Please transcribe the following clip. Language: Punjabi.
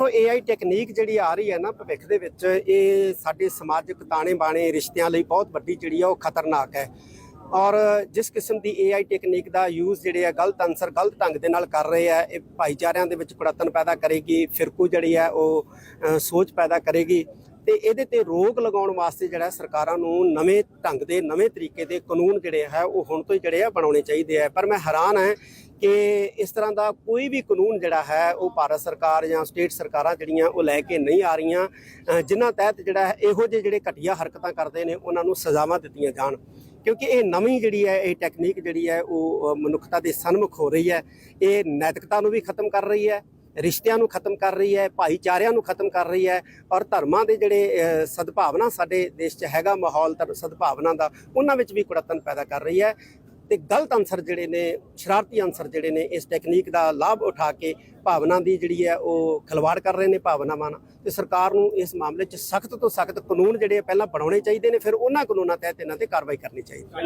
ਦੇਖੋ AI ਟੈਕਨੀਕ ਜਿਹੜੀ ਆ ਰਹੀ ਹੈ ਨਾ ਭਵਿੱਖ ਦੇ ਵਿੱਚ, ਇਹ ਸਾਡੇ ਸਮਾਜਿਕ ਤਾਣੇ ਬਾਣੇ, ਰਿਸ਼ਤਿਆਂ ਲਈ ਬਹੁਤ ਵੱਡੀ ਜਿਹੜੀ ਆ, ਉਹ ਖਤਰਨਾਕ ਹੈ। ਔਰ ਜਿਸ ਕਿਸਮ ਦੀ AI ਟੈਕਨੀਕ ਦਾ ਯੂਜ਼ ਜਿਹੜੇ ਆ, ਗਲਤ ਅਨਸਰ ਗਲਤ ਢੰਗ ਦੇ ਨਾਲ ਕਰ ਰਹੇ ਆ, ਇਹ ਭਾਈਚਾਰਿਆਂ ਦੇ ਵਿੱਚ ਕੁੜੱਤਨ ਪੈਦਾ ਕਰੇਗੀ, ਫਿਰਕੂ ਜਿਹੜੀ ਆ, ਉਹ ਸੋਚ ਪੈਦਾ ਕਰੇਗੀ। ਤੇ ਇਹਦੇ ਤੇ ਰੋਕ ਲਗਾਉਣ ਵਾਸਤੇ ਜਿਹੜਾ ਸਰਕਾਰਾਂ ਨੂੰ ਨਵੇਂ ਢੰਗ ਦੇ, ਨਵੇਂ ਤਰੀਕੇ ਦੇ ਕਾਨੂੰਨ ਜਿਹੜੇ ਹੈ ਉਹ ਹੁਣ ਤੋਂ ਹੀ ਜਿਹੜੇ ਆ, ਬਣਾਉਣੇ ਚਾਹੀਦੇ ਆ। ਪਰ ਮੈਂ ਹੈਰਾਨ ਹਾਂ ਕਿ ਇਸ ਤਰ੍ਹਾਂ ਦਾ ਕੋਈ ਵੀ ਕਾਨੂੰਨ ਜਿਹੜਾ ਹੈ ਉਹ ਭਾਰਤ ਸਰਕਾਰ ਜਾਂ ਸਟੇਟ ਸਰਕਾਰਾਂ ਜਿਹੜੀਆਂ ਉਹ ਲੈ ਕੇ ਨਹੀਂ ਆ ਰਹੀਆਂ ਅ, ਜਿਨ੍ਹਾਂ ਤਹਿਤ ਜਿਹੜਾ ਇਹੋ ਜਿਹੇ ਜਿਹੜੇ ਘਟੀਆ ਹਰਕਤਾਂ ਕਰਦੇ ਨੇ ਉਹਨਾਂ ਨੂੰ ਸਜ਼ਾਵਾਂ ਦਿੱਤੀਆਂ ਜਾਣ। ਕਿਉਂਕਿ ਇਹ ਨਵੀਂ ਜਿਹੜੀ ਹੈ ਇਹ ਟੈਕਨੀਕ ਜਿਹੜੀ ਹੈ ਉਹ ਮਨੁੱਖਤਾ ਦੇ ਸਨਮੁਖ ਹੋ ਰਹੀ ਹੈ। ਇਹ ਨੈਤਿਕਤਾ ਨੂੰ ਵੀ ਖਤਮ ਕਰ ਰਹੀ ਹੈ ਰਿਸ਼ਤਿਆਂ ਨੂੰ ਖਤਮ ਕਰ ਰਹੀ ਹੈ ਭਾਈਚਾਰਿਆਂ ਨੂੰ ਖਤਮ ਕਰ ਰਹੀ ਹੈ ਔਰ ਧਰਮਾਂ ਦੇ ਜਿਹੜੇ ਸਦਭਾਵਨਾ ਸਾਡੇ ਦੇਸ਼ 'ਚ ਹੈਗਾ ਮਾਹੌਲ ਧਰ- ਸਦਭਾਵਨਾ ਦਾ ਉਹਨਾਂ ਵਿੱਚ ਵੀ ਕੁੜੱਤਨ ਪੈਦਾ ਕਰ ਰਹੀ ਹੈ। ਤੇ ਗਲਤ ਅਨਸਰ ਜਿਹੜੇ ਨੇ, ਸ਼ਰਾਰਤੀ ਅਨਸਰ ਜਿਹੜੇ ਨੇ, ਇਸ ਟੈਕਨੀਕ ਦਾ ਲਾਭ ਉਠਾ ਕੇ ਭਾਵਨਾ ਦੀ ਜਿਹੜੀ ਹੈ ਉਹ ਖਿਲਵਾੜ ਕਰ ਰਹੇ ਨੇ ਭਾਵਨਾਵਾਂ ਨਾਲ। ਤੇ ਸਰਕਾਰ ਨੂੰ ਇਸ ਮਾਮਲੇ 'ਚ ਸਖਤ ਤੋਂ ਸਖਤ ਕਾਨੂੰਨ ਜਿਹੜੇ ਪਹਿਲਾਂ ਬਣਾਉਣੇ ਚਾਹੀਦੇ ਨੇ, ਫਿਰ ਉਹਨਾਂ ਕਾਨੂੰਨਾਂ ਤਹਿਤ ਇਹਨਾਂ ਤੇ ਕਾਰਵਾਈ ਕਰਨੀ ਚਾਹੀਦੀ ਹੈ।